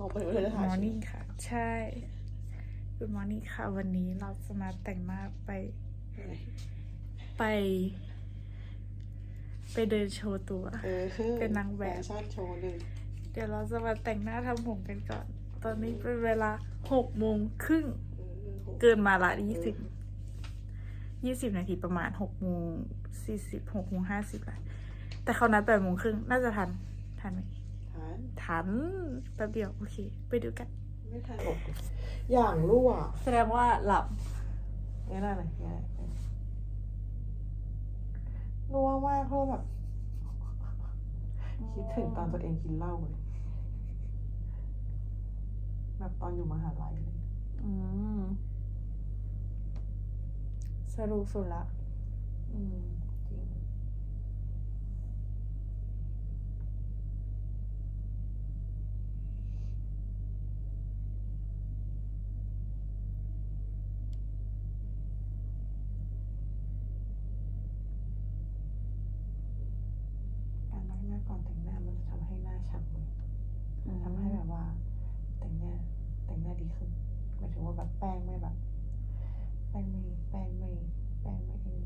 ออกไปเลยนะมคะอร์นิ่งค่ะ ใช่ Good morning ค่ะ วันนี้เราจะมาแต่งหน้าไป ไป ไปเดินโชว์ตัว เออคือเป็นนางแบบฟชั่นโชว์หนึ่งเดี๋ยวเราจะมาแต่งหน้าทำผมกันก่อน ตอนนี้เป็นเวลาหกโมงครึ่งเออเกินมาละยี่สิบยี่สิบนาทีประมาณหกโมงสี่สิบหกโมงห้าสิบละแต่เขานัดแปดโมงครึ่งน่าจะทัน ทันไหม ทานทันแป๊บเดียวโอเค ไปดูกัน ไม่ทันหรอกอย่างรั่วแสดงว่าหลับไม่ได้เลยไม่ได้รั่วมากเพราะแบบ คิดถึงตอนตัวเองกินเหล้าเลยแบบตอนอยู่มหาลัยเลยอืมสรุปสุดละ อืมจริง การล้างหน้าก่อนแต่งหน้ามันจะทำให้หน้าฉ่ำเลยทำให้แบบว่า แต่งหน้าแต่งหน้าดีขึ้นหมายถึงว่าแบบแป้งไม่แบบ แป้งไม่แป้งไม่แป้งไม่เอง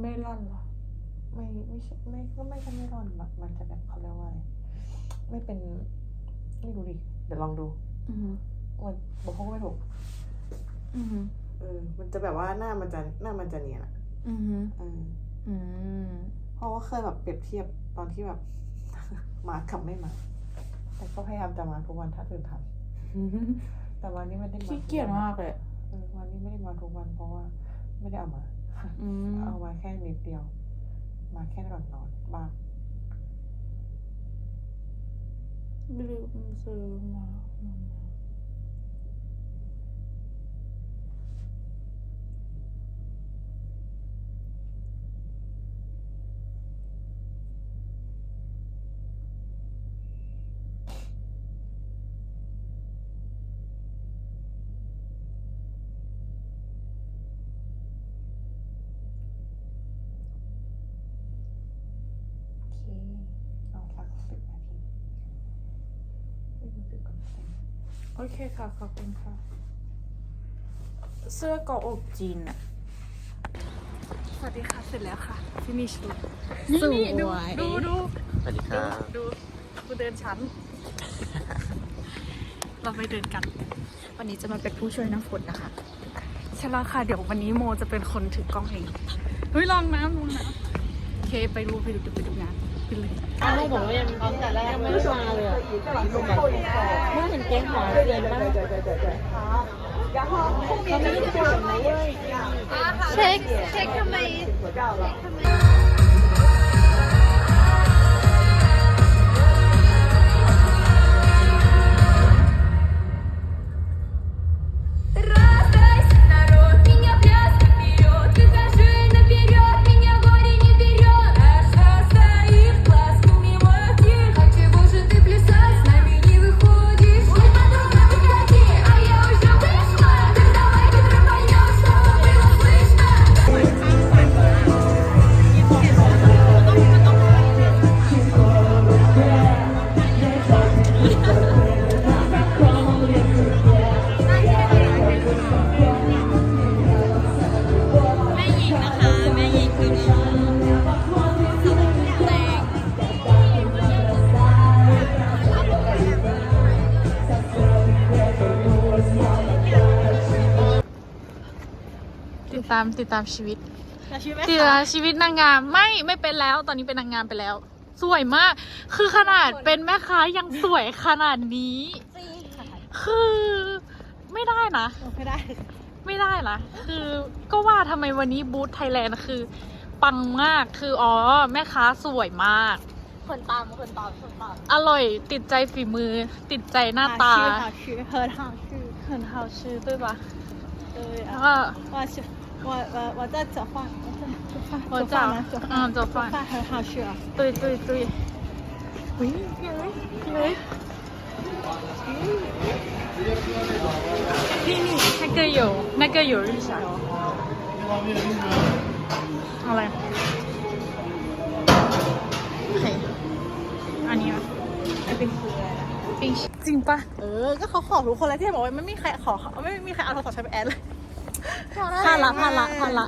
ไม่ร่อนเหรอไม่ไม่ใช่ไม่ก็ไม่ใช่ไม่ร้อนแบบมันจะแบบเขาเรียกว่าอะไรไม่เป็นไม่รู้ดิเดี๋ยวลองดูอืมมันบอกเขาก็ไม่ถูกอืมเออ มันจะแบบว่าหน้ามันจะหน้ามันจะเนียนอะอืมเอออืมเพ ราะว่าเคยแบบเปรียบเทียบตอนที่แบบ มากับไม่มา แต่ก็พยายามจะมาทุกวันถ้าตื่นทันแต่วันนี้ไม่ได้มาขี้เกียจมากเลยเออวันนี้ไม่ได้มาทุกวันเพราะว่าไม่ได้เอามาอืมเอามาแค่นิดเดียว มาแค่ก่อนนอนบ้างลืมซื้อมา อาสักสิบนาทีไม่รู้สึกก่อนแต่งโอเคค่ะ ขอบคุณค่ะ เสื้อเกาะอกจีนอะสวัสดีค่ะ เสร็จแล้วค่ะ ฟินิชลุคนี่นี่ดูดูดูสวัสดีครับ ดูกูเดินชั้น เราไปเดินกัน วันนี้จะมาเป็นผู้ช่วยน้ำฝนนะคะใช่แล้วค่ะ เดี๋ยววันนี้โมจะเป็นคนถือกล้องเอง เฮ้ยลองน้ำลองน้ำโอเค ไปดูไปดูไปดูงาน ไปเลยลูกผมก็ยังตั้งแต่แรกไม่ได้มาเลยอะเมื่อเห็นแก๊งหอเรียนบ้างเขาไม่ได้ผลนะเว้ยเช็คเช็คทำไม ตามติดตามชีวิตต่ชีวิตไม่ดตาชีวิตนางงามไม่ไม่เป็นแล้ว ตอนนี้เป็นนางงามไปแล้ว สวยมาก คือขนาดเป็นแม่ค้ายังสวยขนาดนี้คือไม่ได้นะไม่ได้ ไม่ได้ละคือก็ว่าทำไมวันนี้บูธไทยแลนด์คือ ปังมาก คืออ๋อ แม่ค้าสวยมาก คนตามคนตามคนตามอร่อยติดใจฝีมือ ติดใจหน้าตาชื่อหาชื่อเฮิร์ทหาชื่อเหินเฮาชื่อด้วยปะเออแล้วอะก็ว่าชื่อ 我我我在做饭我在做饭我做饭吗在做饭嗯做饭饭很好吃啊对对对喂喂นี่นี่那个有那个有日啥อะไรโอเคอันนี้อ่ะ 那边是冰淇 จริงปะ เออ ก็เขาขอทุกคนเลยที่บอกว่าไม่มีใครขอไม่มีใครเอาโทรศัพท์ใช้ไปแอดเลย ขอได้ พลาดละพลาดละพลาดละ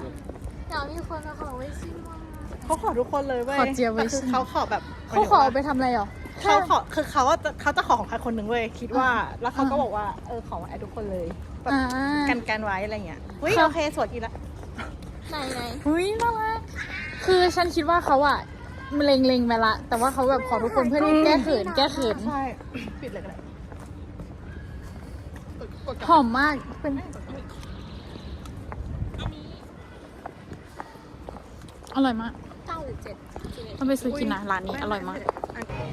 อยากมีคนมาขอไว้ชิมมากเขาขอทุกคนเลยเว้ยขอเจียไว้แต่คือชิมเขาขอแบบเขาขอเอาไปทำอะไรหรอ เขาขอคือเขาว่าจะเขาจะขอของใครคนหนึ่งเว้ยคิดว่าอ่าแล้วเขาก็อ่าบอกว่าเออขอมาแอดทุกคนเลยแบบอ่ากันกันไว้อะไรเงี้ยเฮ้ยค่ะ โอเคสวยดีละไหนไหนอุ้ยน่ารักคือฉันคิดว่าเขาอะเล็งเล็งๆไปละ แต่ว่าเขาแบบขอทุกคนเพื่อที่แก้เขินแก้เขินใช่ ปิดเลยก็ได้กดกดกลับหอมมากเป็น อร่อยมากเก้าหรือเจ็ดต้องไปซื้อกินนะร้านนี้อร่อยมาก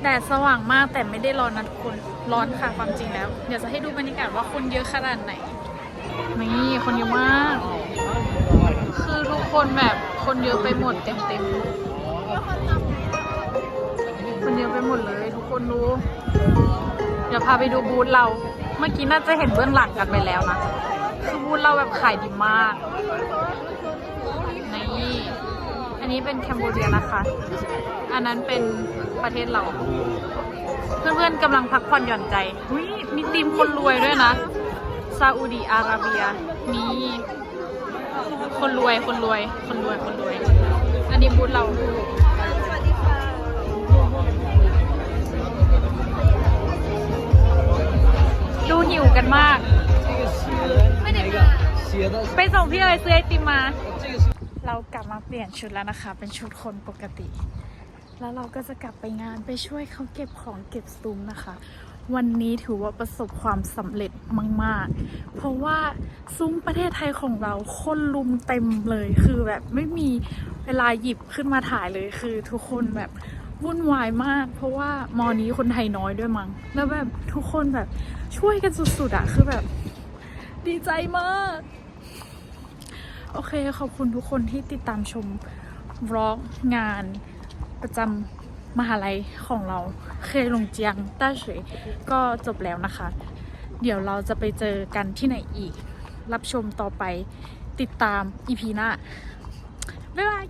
แดดสว่างมากแต่ไม่ได้ร้อนนะทุกคน ร้อนค่ะความจริงแล้ว เดี๋ยวจะให้ดูบรรยากาศว่าคนเยอะขนาดไหน นี่คนเยอะมาก คือทุกคนแบบคนเยอะไปหมดเต็มเต็มๆคนเยอะไปหมดเลยทุกคนดู เดี๋ยวพาไปดูบูธเรา เมื่อกี้น่าจะเห็นเบื้องหลังกันไปแล้วนะ คือบูธเราแบบขายดีมากนี่อั นี้เป็นแคมโบเดียนะคะ อันนั้นเป็นประเทศเรา เพื่อนๆกำลังพักผ่อนหย่อนใจอุ้ยมีทีมคนรวยด้วยนะซาอุดีอาระเบียมีคนรวยคนรวย คนรวยคนรวย อันนี้บูธเราดูหิวกันมาก ไม่ได้มาไปส่งพี่เอ๋ยซื้อไอติมมา เรากลับมาเปลี่ยนชุดแล้วนะคะ เป็นชุดคนปกติ แล้วเราก็จะกลับไปงานไปช่วยเขาเก็บของเก็บซุ้มนะคะ วันนี้ถือว่าประสบความสำเร็จมาก ๆ เพราะว่าซุ้มประเทศไทยของเราคนลุมเต็มเลยคือแบบไม่มีเวลาหยิบขึ้นมาถ่ายเลยคือทุกคนแบบวุ่นวายมาก เพราะว่ามอนี้คนไทยน้อยด้วยมั้งแล้วแบบทุกคนแบบช่วยกันสุดๆอะคือแบบดีใจมาก โอเคขอบคุณทุกคนที่ติดตามชมวล็อกงานประจำมหาลัยของเรา เคยลงเจียงต้าเฉยก็จบแล้วนะคะ เดี๋ยวเราจะไปเจอกันที่ไหนอีก รับชมต่อไปติดตามอีพีหน้า บ๊ายบาย